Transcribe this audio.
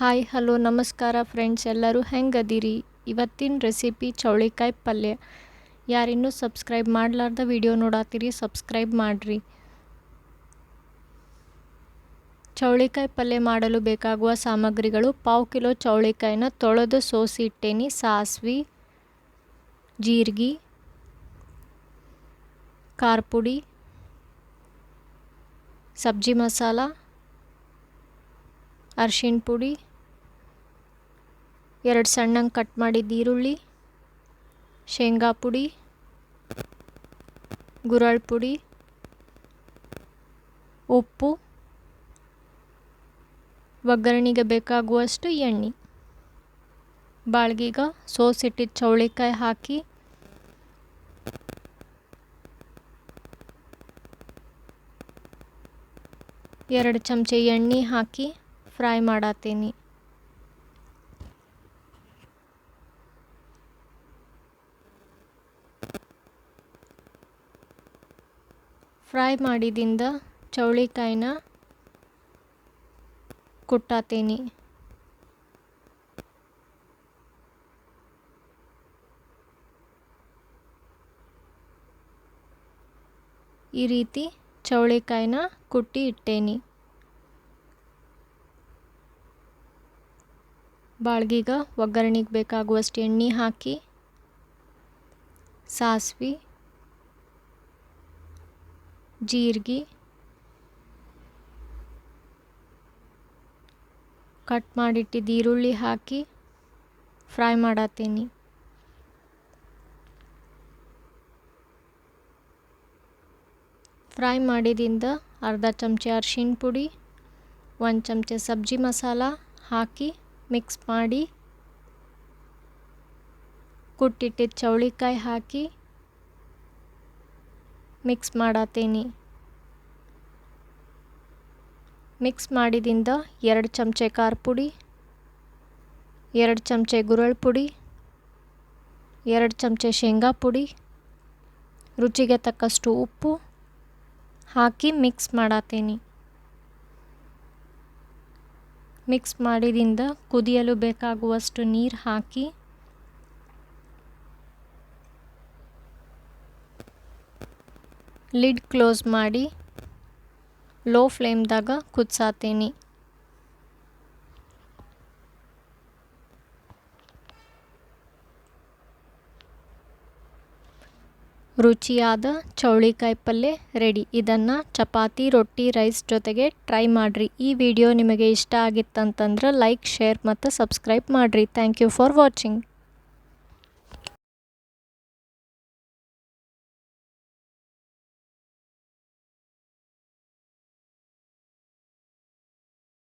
Hi hello ನಮಸ್ಕಾರ friends ಎಲ್ಲರೂ ಹೆಂಗದಿರಿ? ಇವತ್ತಿನ ರೆಸಿಪಿ ಚೌಳಿಕಾಯಿ ಪಲ್ಯ. ಯಾರಿನ್ನೂ ಸಬ್ಸ್ಕ್ರೈಬ್ ಮಾಡಲಾರ್ದ ವಿಡಿಯೋ ನೋಡಾತಿರಿ ಸಬ್ಸ್ಕ್ರೈಬ್ ಮಾಡಿರಿ. ಚೌಳಿಕಾಯಿ ಪಲ್ಯ ಮಾಡಲು ಬೇಕಾಗುವ ಸಾಮಗ್ರಿಗಳು ಪಾವು ಕಿಲೋ ಚೌಳಿಕಾಯಿನ ತೊಳೆದು ಸೋಸಿ ಇಟ್ಟೇನಿ ಸಾಸ್ವಿ, ಜೀರಿಗೆ ಖಾರ ಪುಡಿ ಸಬ್ಜಿ ಮಸಾಲ, ಅರ್ಶಿಣ ಪುಡಿ ಎರಡು ಸಣ್ಣಂಗೆ ಕಟ್ ಮಾಡಿದ ಈರುಳ್ಳಿ, ಶೇಂಗಾ ಪುಡಿ, ಗುರಳ್ ಪುಡಿ, ಉಪ್ಪು, ಒಗ್ಗರಣೆಗೆ ಬೇಕಾಗುವಷ್ಟು ಎಣ್ಣೆ, ಬಾಳ್ಗೀಗ ಸೋಸಿಟ್ಟಿದ್ದ ಚೌಳಿಕಾಯಿ ಹಾಕಿ, ಎರಡು ಚಮಚ ಎಣ್ಣೆ ಹಾಕಿ ಫ್ರೈ ಮಾಡತ್ತೀನಿ ಫ್ರೈ ಮಾಡಿದಿಂದ ಚೌಳಿಕಾಯಿನ ಕುಟ್ಟಾತೀನಿ. ಈ ರೀತಿ ಚೌಳಿಕಾಯಿನ ಕುಟ್ಟಿ ಇಟ್ಟೇನಿ. ಬಾಳ್ಗೀಗ ಒಗ್ಗರಣೆಗೆ ಬೇಕಾಗುವಷ್ಟು ಎಣ್ಣೆ ಹಾಕಿ, ಸಾಸ್ವಿ ಜೀರಿಗೆ ಕಟ್ ಮಾಡಿಟ್ಟಿದ್ದ ಈರುಳ್ಳಿ ಹಾಕಿ ಫ್ರೈ ಮಾಡತ್ತೀನಿ ಫ್ರೈ ಮಾಡಿದಿಂದ ಅರ್ಧ ಚಮಚ ಅರ್ಶಿಣ ಪುಡಿ, ಒಂದು ಚಮಚ ಸಬ್ಜಿ ಮಸಾಲ ಹಾಕಿ ಮಿಕ್ಸ್ ಮಾಡಿ ಕುಟ್ಟಿಟ್ಟಿದ್ದ ಚೌಳಿಕಾಯಿ ಹಾಕಿ ಮಿಕ್ಸ್ ಮಾಡತ್ತೀನಿ ಮಿಕ್ಸ್ ಮಾಡಿದಿಂದ ಎರಡು ಚಮಚೆ ಖಾರ ಪುಡಿ, ಎರಡು ಚಮಚೆ ಗುರಳ್ ಪುಡಿ, ಎರಡು ಚಮಚೆ ಶೇಂಗಾ ಪುಡಿ, ರುಚಿಗೆ ತಕ್ಕಷ್ಟು ಉಪ್ಪು ಹಾಕಿ ಮಿಕ್ಸ್ ಮಾಡತ್ತೀನಿ ಮಿಕ್ಸ್ ಮಾಡಿದಿಂದ ಕುದಿಯಲು ಬೇಕಾಗುವಷ್ಟು ನೀರು ಹಾಕಿ ಲಿಡ್ ಕ್ಲೋಸ್ ಮಾಡಿ ಲೋ ಫ್ಲೇಮ್ದಾಗ ಕುದಿಸಾತೀನಿ. ರುಚಿಯಾದ ಚೌಳಿಕಾಯಿ ಪಲ್ಯ ರೆಡಿ. ಇದನ್ನು ಚಪಾತಿ, ರೊಟ್ಟಿ, ರೈಸ್ ಜೊತೆಗೆ ಟ್ರೈ ಮಾಡಿರಿ. ಈ ವಿಡಿಯೋ ನಿಮಗೆ ಇಷ್ಟ ಆಗಿತ್ತಂತಂದ್ರೆ ಲೈಕ್, ಶೇರ್ ಮತ್ತು ಸಬ್ಸ್ಕ್ರೈಬ್ ಮಾಡಿರಿ. Thank you for watching.